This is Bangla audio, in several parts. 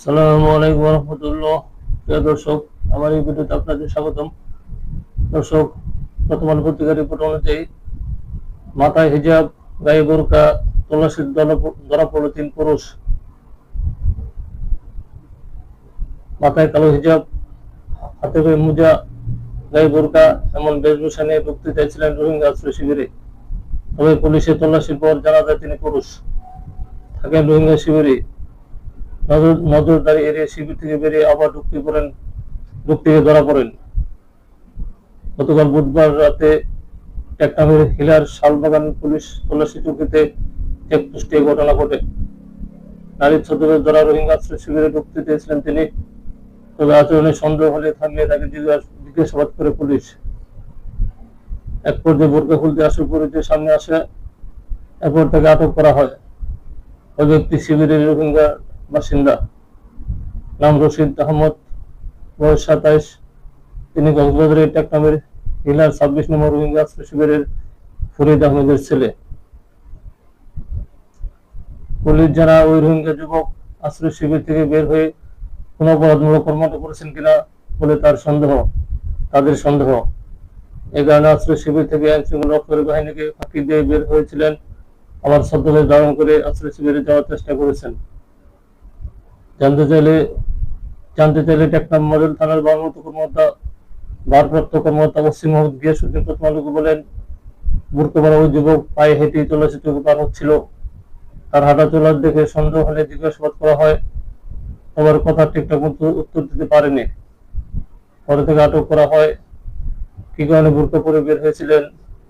আসসালামু আলাইকুম রহমতুল্লাহ। প্রিয় দর্শক, আমার এই ভিডিওতে আপনাদের স্বাগতম। দর্শক, বর্তমান পত্রিকার রিপোর্ট অনুযায়ী মাথায় হিজাব, গায়ে বোরকা ধরা পুরুষ। মাথায় কালো হিজাব, হাতে করে মোজা, গায়ে বোরকা এমন বেশভূষা নিয়ে চাইছিলেন রোহিঙ্গা আশ্রয় শিবিরে। তবে পুলিশের তল্লাশির পর জানা যায় তিনি পুরুষ। থাকেন রোহিঙ্গা শিবিরে। নজর নজরদারি এড়িয়ে শিবির থেকে বেরিয়ে আবার ঢুকতে পড়েন ঢুকতে ধরা পড়েন। গতকাল বুধবার রাতে টেকনামের হিলার শালবাগান পুলিশ তল্লাশি চৌকিতে চেকপোস্টে ঘটনা ঘটে। নারীর ছদ্মবেশ ধরা রোহিঙ্গা আশ্রয় শিবিরে ঢুকতে চেয়েছিলেন তিনি। তবে আচরণে সন্দেহ হলে থাকলে তাকে জিজ্ঞাস- জিজ্ঞাসাবাদ করে পুলিশ। এক পর্যায়ে বোরকা খুলতে আসার পরিচয় সামনে আসে, এরপর তাকে আটক করা হয়। ওই ব্যক্তি শিবিরের রোহিঙ্গা বাসিন্দা। নাম রশিদ আহমদ, বয়স সাতাইশ। তিনি কক্সবাজারের টেকনামের হিলার ছাব্বিশ নম্বর রোহিঙ্গা আশ্রয় শিবিরের ফরিদ আহমেদের ছেলে। পুলিশ যারা ওই রোহিঙ্গা যুবক আশ্রয় শিবির থেকে বের হয়ে কোন অপরাধমূলক কর্মটা করেছেন কিনা বলে তার সন্দেহ, তাদের সন্দেহ। এই কারণে আশ্রয় শিবির থেকে আইন শৃঙ্খলা রক্ষাকারী বাহিনীকে ফাঁকি দিয়ে বের হয়েছিলেন। আবার ছদ্মবেশ ধারণ করে আশ্রয় শিবিরে যাওয়ার চেষ্টা করেছেন। জানতে চাইলে জানতে চাইলে টেকনাম মডেল থানার বাংলত কর্মকর্তা, ভারপ্রাপ্ত কর্মকর্তা পশ্চিম মোহাম্মদ গিয়াসুদ্দিন প্রথম আলোকে বলেন বুড়কোপাড়া ওই যুবক পায়ে হেঁটে চৌকি পার হচ্ছিল। তার হাঁটা চলার দেখে সন্দেহ হলে জিজ্ঞাসাবাদ করা হয় আবার কথা ঠিকঠাক মতো উত্তর দিতে পারেনি। পরে থেকে আটক করা হয়। কি কারণে বুড়কা পরে বের হয়েছিলেন,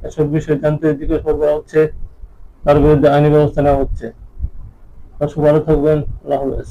এসব বিষয়ে জানতে জিজ্ঞাসাবাদ করা হচ্ছে, তার বিরুদ্ধে আইনি ব্যবস্থা নেওয়া হচ্ছে। দর্শক, ভালো থাকবেন। আল্লাহ হাফেজ।